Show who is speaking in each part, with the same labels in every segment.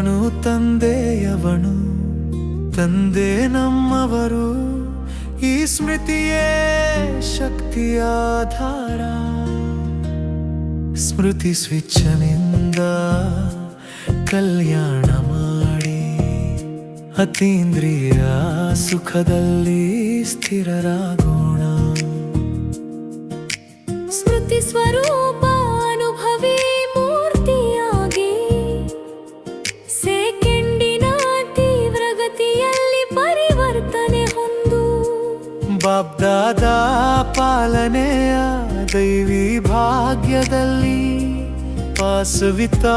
Speaker 1: ಅವನು ತಂದೆಯವನು, ತಂದೆ ನಮ್ಮವರು. ಈ ಸ್ಮೃತಿಯೇ ಶಕ್ತಿಯಾಧಾರ ಸ್ಮೃತಿ ಸ್ವಿಚ್ಛನಿಂದ ಕಲ್ಯಾಣ ಮಾಡಿ, ಅತೀಂದ್ರಿಯ ಸುಖದಲ್ಲಿ ಸ್ಥಿರರಾಗೋಣ.
Speaker 2: ಸ್ಮೃತಿ ಸ್ವರೂಪ
Speaker 1: ಬಾಬ್ದಾದ ಪಾಲನೆಯ ದೈವಿ ಭಾಗ್ಯದಲ್ಲಿ ಪಾಸುವಿತಾನರಾಗಿ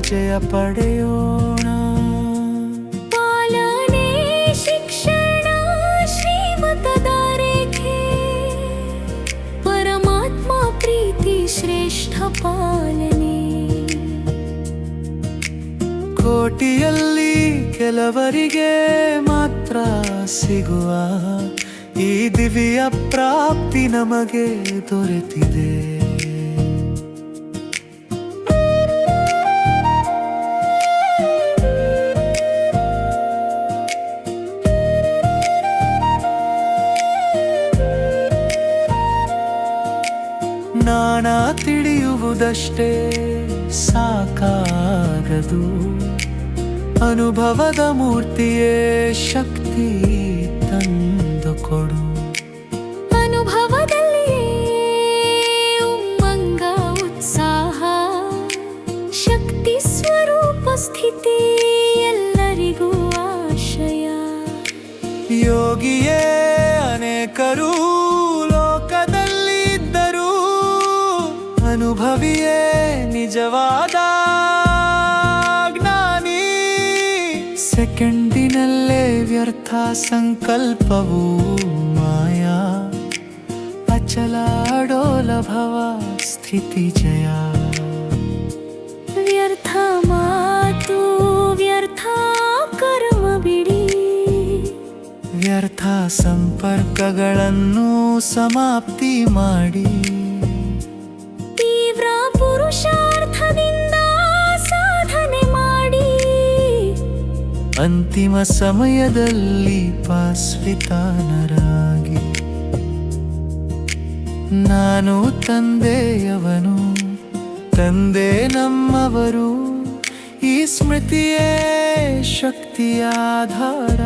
Speaker 1: ಜಯ ಪಡೆಯೋಣ.
Speaker 2: ಪಾಲನೆ ಶಿಕ್ಷಣ ಶ್ರೀಮತದಾರೇಖೆ ಪರಮಾತ್ಮ ಪ್ರೀತಿ ಶ್ರೇಷ್ಠ ಪಾಲನೆ.
Speaker 1: ಕೋಟಿಯಲ್ಲಿ ಕೆಲವರಿಗೆ ಮಾತ್ರ ಸಿಗುವ ಈ ದಿವ್ಯ ಪ್ರಾಪ್ತಿ ನಮಗೆ ದೊರೆತಿದೆ. ನಾಣ ತಿಳಿಯುವುದಷ್ಟೇ ಸಾಕಾಗದು. ಅನುಭವದ ಮೂರ್ತಿಯೇ ಶಕ್ತಿ ತಂದುಕೊಡು.
Speaker 2: ಅನುಭವದಲ್ಲಿ ಉಮ್ಮಂಗ ಉತ್ಸಾಹ ಶಕ್ತಿ ಸ್ವರೂಪ ಸ್ಥಿತಿ ಎಲ್ಲರಿಗೂ ಆಶಯ.
Speaker 1: ಯೋಗಿಯೇ ಅನೇಕರು ಲೋಕದಲ್ಲಿ ಇದ್ದರು ಅನುಭವಿಯೇ ನಿಜವಾದ ಸೆಕೆಂಡಿನಲ್ಲೇ ವ್ಯರ್ಥ ಸಂಕಲ್ಪವು ಮಾಯಾ. ಅಚಲ ಡೋಲಭವ ಸ್ಥಿತಿ ಜಯ.
Speaker 2: ವ್ಯರ್ಥ ಮಾತು ವ್ಯರ್ಥ ಕರ್ಮ ಬಿಡಿ.
Speaker 1: ವ್ಯರ್ಥ ಸಂಪರ್ಕಗಳನ್ನು ಸಮಾಪ್ತಿ ಮಾಡಿ.
Speaker 2: ತೀವ್ರ ಪುರುಷಾರ್ಥದಿಂದ
Speaker 1: ಅಂತಿಮ ಸಮಯದಲ್ಲಿ ಪಾಸ್ವಿತಾನರಾಗಿ ನಾನು ತಂದೆಯವನು, ತಂದೆ ನಮ್ಮವರು, ಈ ಸ್ಮೃತಿಯೇ ಶಕ್ತಿಯಾಧಾರ.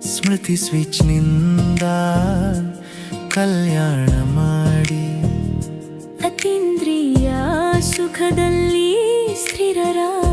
Speaker 1: ಸ್ಮೃತಿ ಸ್ವಿಚ್ನಿಂದ ಕಲ್ಯಾಣ ಮಾಡಿ. ಅತೀಂದ್ರಿಯ ಸುಖದಲ್ಲಿ ಸ್ಥಿರರಾ